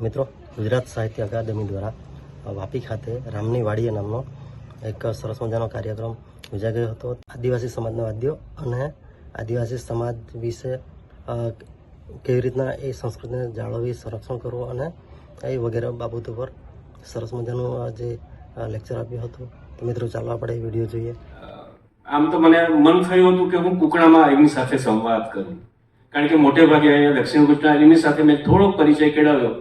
મિત્રો, ગુજરાત સાહિત્ય અકાદમી દ્વારા વાપી ખાતે રામની વાડીએ નામનો એક સરસ મજાનો કાર્યક્રમ યોજા ગયો હતો. આદિવાસી સમાજના વાદ્યો અને આદિવાસી સમાજ વિશે કેવી રીતના એ સંસ્કૃતિને જાળવી સંરક્ષણ કરવું અને એ વગેરે બાબતો પર સરસ મજાનું જે લેક્ચર આપ્યું હતું. તો મિત્રો, ચાલો આપણે વીડિયો જોઈએ. આમ તો મને મન થયું હતું કે હું કુકડામાં એમની સાથે સંવાદ કરું. કારણ કે મોટે ભાગે દક્ષિણ ગુજરાત એમની સાથે મેં થોડોક પરિચય કેળવ્યો.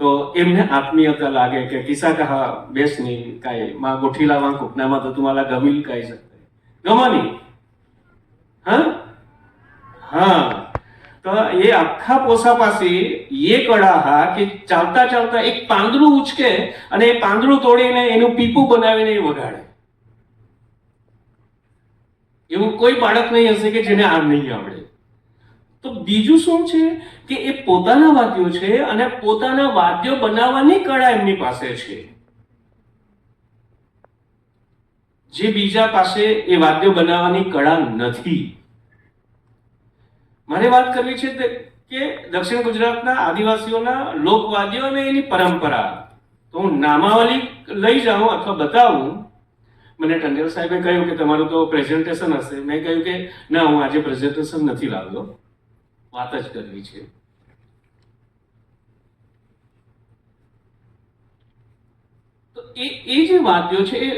तो एमने आत्मीयता लागे की किसा कहा बेस नाही काय मा गोठीला वा कोकणामा तर तुम्हाला गमील કહી शकत ગમાની? હા? હા. તો એ આખા પોસા પાસે એ કડા હા કે ચાલતા ચાલતા એક પાંદડું ઉચકે અને એ પાંદડું તોડીને એનું પીપું બનાવીને એ વગાડે. એવું કોઈ બાળક નહીં હશે કે જેને આમ નહીં આવડે. તો બીજું શું છે કે એ પોતાના વાદ્યો છે અને પોતાના વાદ્યો બનાવવાની કળા એમની પાસે છે. જે બીજા પાસે એ વાદ્યો બનાવવાની કળા નથી. મારે વાત કરવી છે કે દક્ષિણ ગુજરાતના આદિવાસીઓના લોકવાદ્યો અને એની પરંપરા. તો હું નામાવલી લઈ જાઉં અથવા બતાવું. મને ટંડેલ સાહેબે કહ્યું કે તમારું તો પ્રેઝન્ટેશન હશે. મેં કહ્યું કે ના, હું આજે પ્રેઝન્ટેશન નથી લાવ્યો વાત જ કરવી છે. તો એ એ જે વાદ્યો છે, એ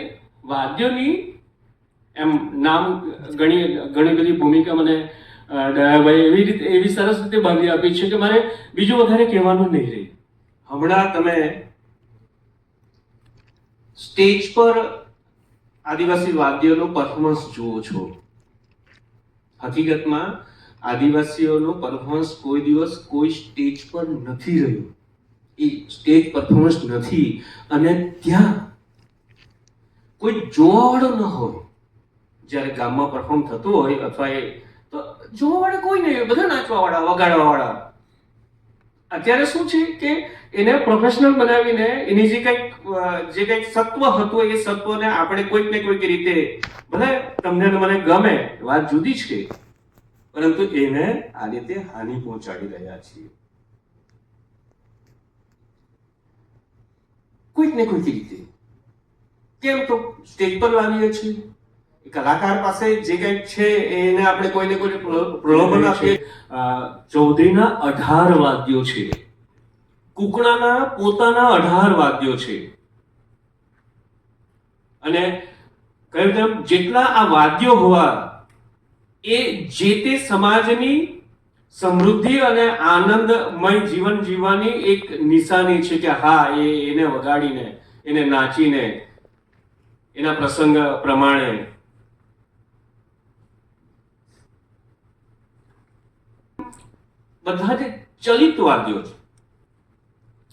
વાદ્યોની એમ નામ ઘણી ઘણી બધી ભૂમિકા મને દયાભાઈ એવી રીતે, એવી સરસ રીતે બાંધી આપી છે કે મારે બીજું વધારે કહેવાનું નહીં રહે. હમણાં તમે સ્ટેજ પર આદિવાસી વાદ્યોનું પરફોર્મન્સ જુઓ છો. હકીકતમાં આદિવાસીઓનું પરફોર્મન્સ કોઈ દિવસ કોઈ સ્ટેજ પર નથી રહ્યું. એ સ્ટેજ પરફોર્મન્સ નથી. અને ત્યાં કોઈ જોવાવાળો ન હોય. જ્યારે ગામમાં પરફોર્મ થતું હોય અથવા એ તો જોવાવાળા કોઈ નહીં બધા નાચવાવાળા, વગાડવાવાળા. અત્યારે શું છે કે એને પ્રોફેશનલ બનાવીને એની જે કંઈક જે કંઈક સત્વ હતું એ સત્વને આપણે કોઈક ને કોઈક રીતે, ભલે તમને મને ગમે, વાત જુદી છે. પરંતુ એને આ રીતે હાનિ પહોંચાડી રહ્યા છીએ. કોઈક ને કોઈક રીતે. કેમ તો સ્ટેજ પર લાવીએ છીએ. કલાકાર પાસે જે કંઈક છે એને આપણે કોઈને કોઈને પ્રલો- પ્રલોભન આપીએ. ચૌધરીના અઢાર વાદ્યો છે. કુકણાના પોતાના અઢાર વાદ્યો છે. અને કહ્યું તેમ જેટલા આ વાદ્યો હોવા એ જે તે સમાજની સમૃદ્ધિ અને આનંદમય જીવન જીવવાની એક નિશાની છે કે હા, એ એને વગાડીને, એને નાચીને, એના પ્રસંગ પ્રમાણે. બધા જે ચલિત વાદ્યો છે,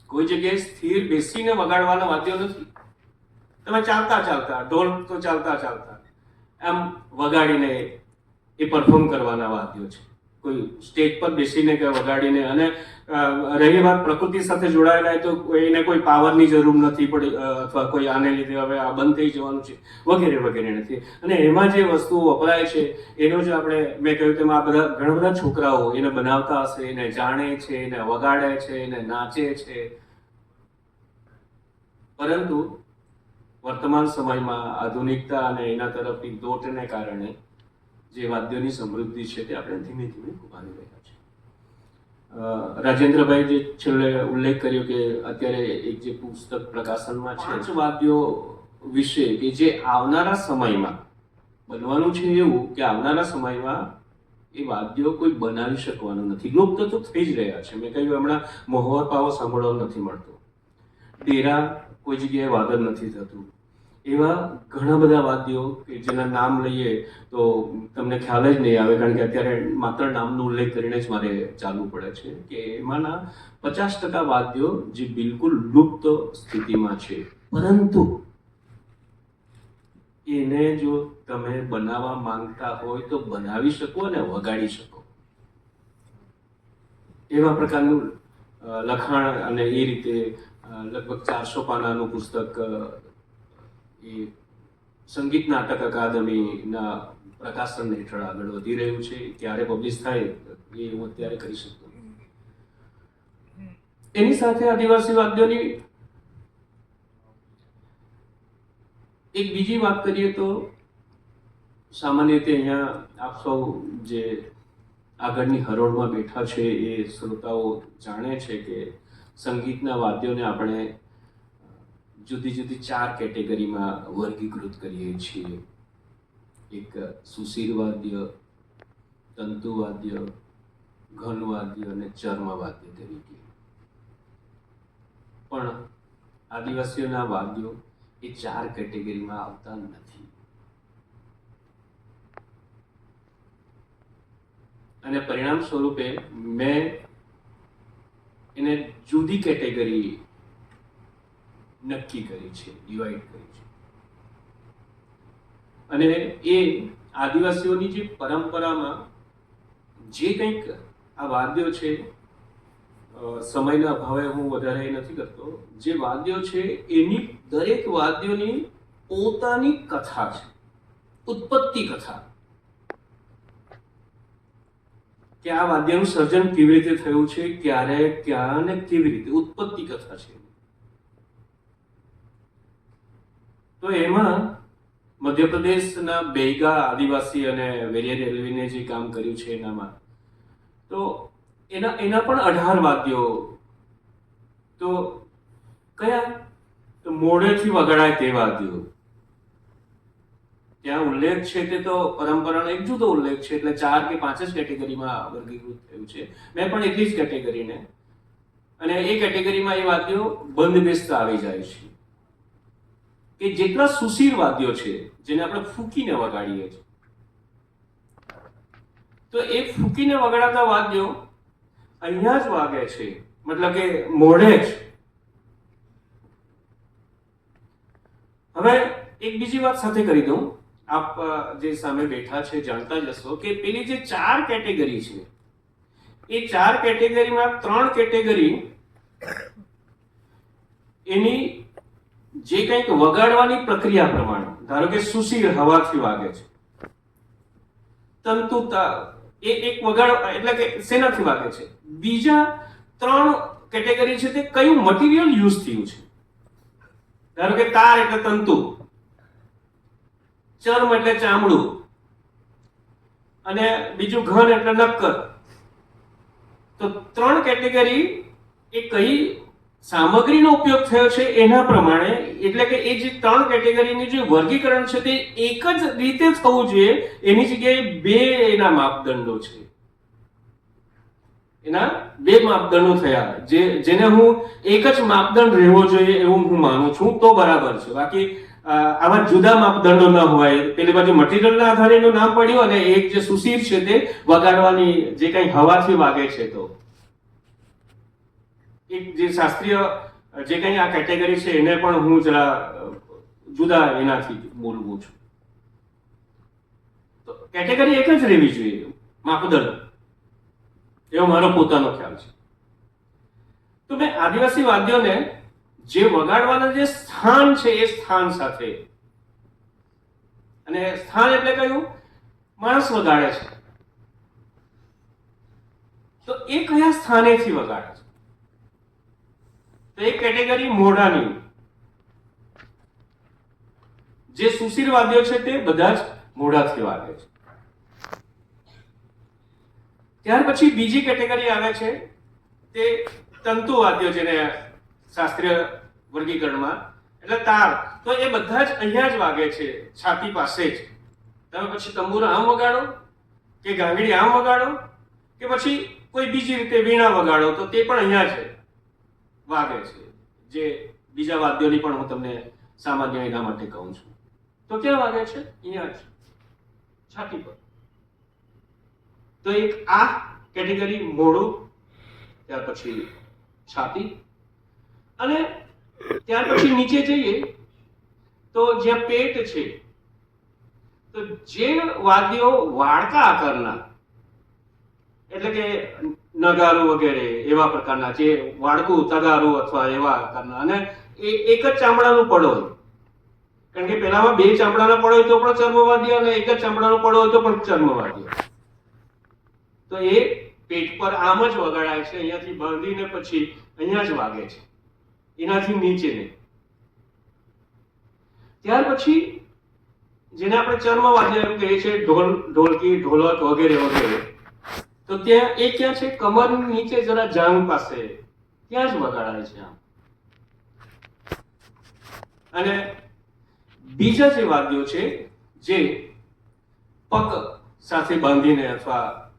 કોઈ જગ્યાએ સ્થિર બેસીને વગાડવાના વાદ્યો નથી. તમે ચાલતા ચાલતા, ઢોલ તો ચાલતા ચાલતા, એમ વગાડીને એ પરફોર્મ કરવાના વાદ્યો છે. કોઈ સ્ટેજ પર બેસીને કે વગાડીને અને રહી વાત પ્રકૃતિ સાથે જોડાયેલા હોય તો એને કોઈ પાવરની જરૂર નથી પડી અથવા કોઈ આને લીધે હવે આ બંધ થઈ જવાનું છે, વગેરે વગેરે નથી. અને એમાં જે વસ્તુઓ વપરાય છે, એનો જ આપણે, મેં કહ્યું તેમ આ બધા, ઘણા બધા છોકરાઓ એને બનાવતા હશે, એને જાણે છે, એને વગાડે છે, એને નાચે છે. પરંતુ વર્તમાન સમયમાં આધુનિકતા અને એના તરફની દોટને કારણે જે વાદ્યોની સમૃદ્ધિ છે તે આપણે ધીમે ધીમે ગુમાવી રહ્યા છે રાજેન્દ્રભાઈ જે છેલ્લે ઉલ્લેખ કર્યો કે અત્યારે એક જે પુસ્તક પ્રકાશનમાં છે, પાંચ વાદ્યો વિશે કે જે આવનારા સમયમાં બનવાનું છે એવું કે આવનારા સમયમાં એ વાદ્યો કોઈ બનાવી શકવાનું નથી. લુપ્ત તો થઈ જ રહ્યા છે. મેં કહ્યું હમણાં મહોર પાવો સાંભળવા નથી મળતો. ડેરા કોઈ જગ્યાએ વાદળ નથી થતું. એવા ઘણા બધા વાદ્યો કે જેના નામ લઈએ તો તમને ખ્યાલ જ નહીં આવે, કારણ કે અત્યારે માત્ર નામનો ઉલ્લેખ કરીને જ મારે ચાલવું પડે છે કે એમાંના પચાસ ટકા વાદ્યો જે બિલકુલ લુપ્ત સ્થિતિમાં છે. પરંતુ એને જો તમે બનાવવા માંગતા હોય તો બનાવી શકો અને વગાડી શકો. એવા પ્રકારનું લખાણ અને એ રીતે લગભગ ચારસો પાનાનું પુસ્તક એ સંગીત નાટક અકાદમીના પ્રકાશન હેઠળ આગળ વધી રહ્યું છે. ક્યારે પબ્લિશ થાય, એ હું અત્યારે કરી શકતો એની સાથે આદિવાસી વાદ્યોની એક બીજી વાત કરીએ તો સામાન્ય રીતે અહીંયા આપ સૌ જે આગળની હરોળમાં બેઠા છે એ શ્રોતાઓ જાણે છે કે સંગીતના વાદ્યોને આપણે જુદી જુદી ચાર કેટેગરીમાં વર્ગીકૃત કરીએ છીએ. એક સુશીરવાદ્ય વાદ્ય ઘનવાદ્ય વાદ્ય અને ચર્મવાદ્ય તરીકે. પણ આદિવાસીઓના વાદ્યો એ ચાર કેટેગરીમાં આવતા નથી. અને પરિણામ સ્વરૂપે મેં એને જુદી કેટેગરી નક્કી કરી છે ડિવાઈડ કરી છે. અને એ આદિવાસીઓની જે પરંપરામાં જે કંઈક આ વાદ્યો છે સમયના અભાવે હું વધારે નથી કરતો, જે વાદ્યો છે એની દરેક વાદ્યોની પોતાની કથા છે, ઉત્પત્તિ કથા. કે આ વાદ્યનું સર્જન કેવી રીતે થયું છે, ક્યારે, ક્યાં અને કેવી રીતે, ઉત્પત્તિ કથા છે. તો એમાં મધ્યપ્રદેશના બેગા આદિવાસી અને વેરિયર રેલવેને જે કામ કર્યું છે એનામાં, તો એના એના પણ અઢાર વાદ્યો. તો કયા? તો મોઢેથી વગાડાય તે વાદ્યો. ત્યાં ઉલ્લેખ છે તે તો પરંપરાનો એક જુદો ઉલ્લેખ છે, એટલે ચાર કે પાંચ જ કેટેગરીમાં વર્ગીકૃત થયું છે. મેં પણ એટલી જ કેટેગરીને. અને એ કેટેગરીમાં એ વાદ્યો બંધ બેસતા આવી જાય છે. કે જેટલા સુશીર વાદ્યો છે, જેને આપણે ફૂંકીને વગાડીએ છીએ. તો એ ફૂંકીને વગાડાતા વાદ્યો અહીંયા જ વાગે છે, મતલબ કે મોઢે જ. હવે એક બીજી વાત સાથે કરી દઉં. આપ જે સામે બેઠા છે, જાણતા જ હશો કે પેલી જે ચાર કેટેગરી છે, એ ચાર કેટેગરીમાં ત્રણ કેટેગરી એની જે કંઈક વગાડવાની પ્રક્રિયા પ્રમાણે, ધારો કે સુશીર હવાથી વાગે છે. તંતુ એ એક વગાડ, એટલે કે શેનાથી વાગે છે. બીજા ત્રણ કેટેગરી છે તે કયું મટીરિયલ યુઝ થયું છે? ધારો કે તાર એટલે તંતુ, ચર્મ એટલે ચામડું, અને બીજું ઘન એટલે નક્કર. તો ત્રણ કેટેગરી એ કઈ સામગ્રીનો ઉપયોગ થયો છે એના પ્રમાણે, એટલે કે એ જે ત્રણ કેટેગરીનું જે વર્ગીકરણ છે તે એક જ રીતે થવું જોઈએ, એની જગ્યાએ બે એના માપદંડો છે. એના બે માપદંડો થયા જે, જેને હું એક જ માપદંડ રહેવો જોઈએ એવું હું માનું છું, તો બરાબર છે. બાકી આવા જુદા માપદંડો ન હોય, પેલી બાજુ મટીરિયલના આધારે નામ પડ્યું અને એક જે સુશીર છે તે વગાડવાની જે કંઈ હવાથી વાગે છે તો. એક જે શાસ્ત્રીય, જે કંઈ આ કેટેગરી છે, એને પણ હું જરા જુદા એનાથી બોલવું છું. તો કેટેગરી એક જ રહેવી જોઈએ. માપદંડ. એવો મારો પોતાનો ખ્યાલ છે. તો મેં આદિવાસી વાદ્યોને જે વગાડવાના જે સ્થાન છે, એ સ્થાન સાથે, અને સ્થાન એટલે કયું? માણસ વગાડે છે. તો એ કયા સ્થાનેથી વગાડે છે? તો એ કેટેગરી મોઢાની. જે સુશીર વાદ્યો છે તે બધા જ મોઢાથી વાગે છે. ત્યાર પછી બીજી કેટેગરી આવે છે તે તંતુ વાદ્યો જેને શાસ્ત્રીય વર્ગીકરણમાં. એટલે તાર તો એ બધા જ અહીંયા જ વાગે છે, છાતી પાસે જ. તમે પછી તંબુરો આમ વગાડો કે ગાંગડી આમ વગાડો કે પછી કોઈ બીજી રીતે વીણા વગાડો તો તે પણ અહીંયા જ. વાગે છે. જે બીજા વાદ્યોની પણ હું તમને સામાન્ય એના માટે કહું છું. તો ક્યાં વાગે છે? અહીંયા છાતી પર. તો એક આ કેટેગરી મોઢું ત્યાર પછી છાતી. અને ત્યાર પછી નીચે જઈએ, તો જ્યાં પેટ છે, તો જે વાદ્યો વાડકા આકારના, એટલે કે નગારું વગેરે એવા પ્રકારના જે વાડકું, તગારો અથવા એવા આકારના. અને એ એક જ ચામડાનું પડો કારણ કે પેલામાં બે ચામડાના પડ તો પણ ચર્મવાદી અને એક જ ચામડાનું પડો હોય તો પણ ચર્મવાદી. તો એ પેટ પર આમ જ વગાડાય છે, અહીંયાથી બાંધીને પછી અહીંયા જ વાગે છે. એનાથી નીચે નહીં. ત્યાર પછી જેને આપણે ચર્મ વાદ્ય એમ કહીએ છીએ, ઢોલ, ઢોલકી, ઢોલક વગેરે વગેરે તો ત્યાં, એ ક્યાં છે? કમર નીચે જરા જાંગ પાસે. ત્યાં જ વગાડાય છે આમ. અને બીજા જે વાદ્યો છે, જે પગ સાથે બાંધીને અથવા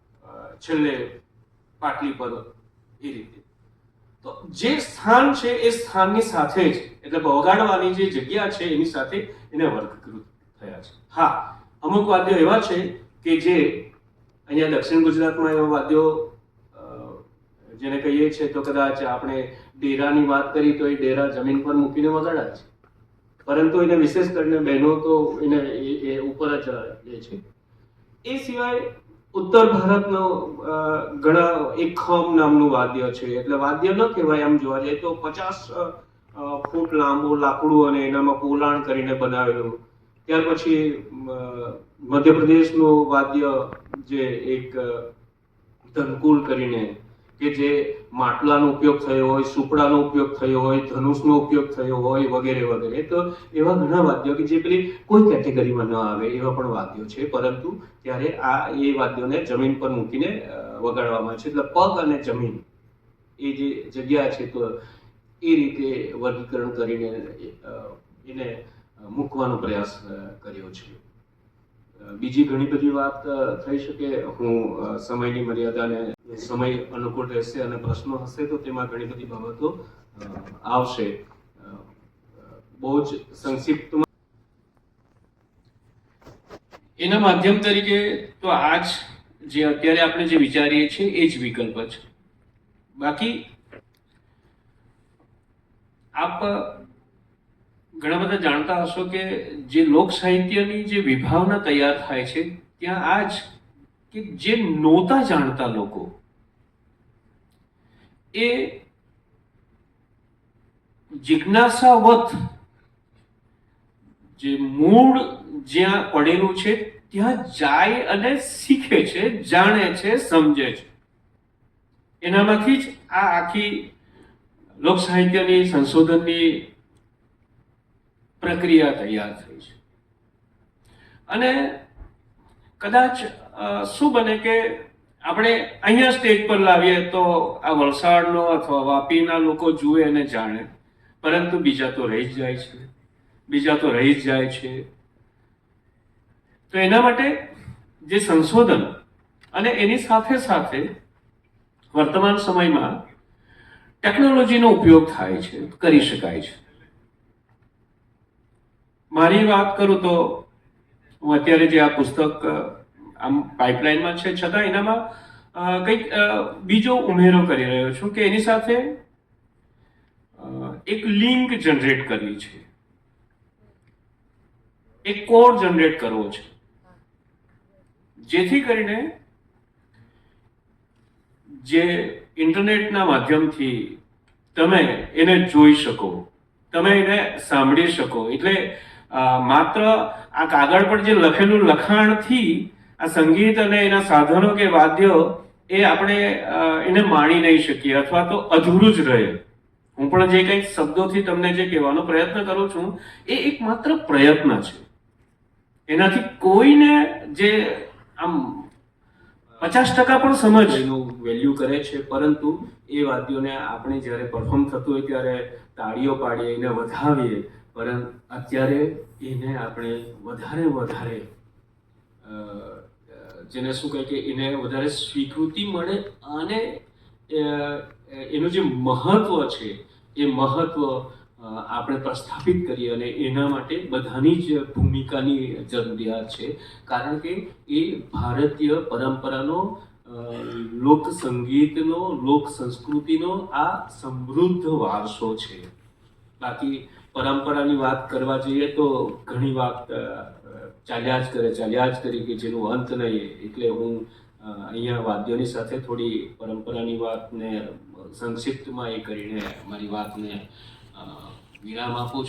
છેલ્લે પાટલી પર એ રીતે. તો જે સ્થાન છે, એ સ્થાનની સાથે જ, એટલે વગાડવાની જે જગ્યા છે, એની સાથે એને વર્ગકૃત થયા છે. હા, અમુક વાદ્યો એવા છે કે જે અહીંયા દક્ષિણ ગુજરાતમાં એવા વાદ્યો જેને કહીએ છીએ તો કદાચ આપણે ડેરાની વાત કરી તો એ ડેરા જમીન પર મૂકીને વગાડાય છે. પરંતુ એને વિશેષ કરીને બહેનો તો એને એ ઉપર જ લે છે. એ સિવાય ઉત્તર ભારતનો ઘણા એક ખમ નામનું વાદ્ય છે. એટલે વાદ્ય ન કહેવાય આમ જોવા જઈએ તો પચાસ ફૂટ લાંબુ લાકડું અને એનામાં પોલાણ કરીને બનાવેલું. ત્યાર પછી મધ્યપ્રદેશનું વાદ્ય જે એક ધનકુલ કરીને કે જે માટલાનો ઉપયોગ થયો હોય, સુપડાનો ઉપયોગ થયો હોય, ધનુષનો ઉપયોગ થયો હોય વગેરે વગેરે. તો એવા ઘણા વાદ્યો કે જે પેલી કોઈ કેટેગરીમાં ન આવે એવા પણ વાદ્યો છે. પરંતુ ત્યારે આ એ વાદ્યોને જમીન પર મૂકીને વગાડવામાં આવે છે. એટલે પગ અને જમીન એ જે જગ્યા છે તો એ રીતે વર્ગીકરણ કરીને એને મૂકવાનો પ્રયાસ કર્યો છે. બીજી ઘણી બધી વાત થઈ શકે. હું સમયની મર્યાદાને સમય અનુકૂળ રહેશે અને પ્રશ્નો હશે તો તેમાં ઘણી બધી બાબતો આવશે. બહુ જ સંક્ષિપ્તમાં એના માધ્યમ તરીકે તો આજ જે અત્યારે આપણે જે વિચારીએ છીએ, એ જ વિકલ્પ છે. બાકી, આપ ઘણા બધા જાણતા હશો કે જે લોક સાહિત્યની જે વિભાવના તૈયાર થાય છે, ત્યાં આ જ કે જે નહોતા જાણતા લોકો, એ જિજ્ઞાસાવત જે મૂળ જ્યાં પડેલું છે, ત્યાં જાય અને શીખે છે, જાણે છે, સમજે છે. એનામાંથી જ આ આખી લોક સાહિત્યની સંશોધનની પ્રક્રિયા તૈયાર થઈ છે. અને કદાચ શું બને કે આપણે અહીંયા સ્ટેજ પર લાવીએ તો આ વલસાડનો અથવા વાપીના લોકો જુએ અને જાણે, પરંતુ બીજા તો રહી જ જાય છે. બીજા તો રહી જ જાય છે. તો એના માટે જે સંશોધન અને એની સાથે સાથે વર્તમાન સમયમાં ટેકનોલોજીનો ઉપયોગ થાય છે, કરી શકાય છે. મારી વાત કરું તો હું અત્યારે જે આ પુસ્તક આમ પાઇપલાઇનમાં છે, છતાં એનામાં કંઈક બીજો ઉમેરો કરી રહ્યો છું કે એની સાથે એક લિંક જનરેટ કરવી છે. એક કોડ જનરેટ કરવો છે. જેથી કરીને જે ઇન્ટરનેટના માધ્યમથી તમે એને જોઈ શકો, તમે એને સાંભળી શકો. એટલે માત્ર આ કાગળ પર જે લખેલું લખાણથી આ સંગીત અને એના સાધનો કે વાદ્યો એ આપણે એને માણી નહીં શકીએ અથવા તો અધૂરું જ રહે. હું પણ જે કંઈક શબ્દોથી તમને જે કહેવાનો પ્રયત્ન કરું છું, એ એક માત્ર પ્રયત્ન છે. એનાથી કોઈને જે આમ પચાસ ટકા પણ સમજ એનું વેલ્યુ કરે છે, પરંતુ એ વાદ્યોને આપણે જ્યારે પરફોર્મ થતું હોય ત્યારે તાળીઓ પાડીએ, એને વધાવીએ પરંતુ અત્યારે એને આપણે વધારે વધારે જેને શું કહે કે એને વધારે સ્વીકૃતિ મળે અને એનું જે મહત્વ છે, એ મહત્વ આપણે પ્રસ્થાપિત કરીએ અને એના માટે બધાની જ ભૂમિકાની જરૂરિયાત છે. કારણ કે એ ભારતીય પરંપરાનો લોક સંગીતનો, લોક સંસ્કૃતિનો આ સમૃદ્ધ વારસો છે. બાકી પરંપરાની વાત કરવા જઈએ તો ઘણી વાત ચાલ્યા જ કરે, ચાલ્યા જ કરી કે જેનું અંત નહીં એટલે હું અહીંયા વાદ્યોની સાથે થોડી પરંપરાની વાતને સંક્ષિપ્તમાં એ કરીને મારી વાતને વિરામ આપું છું.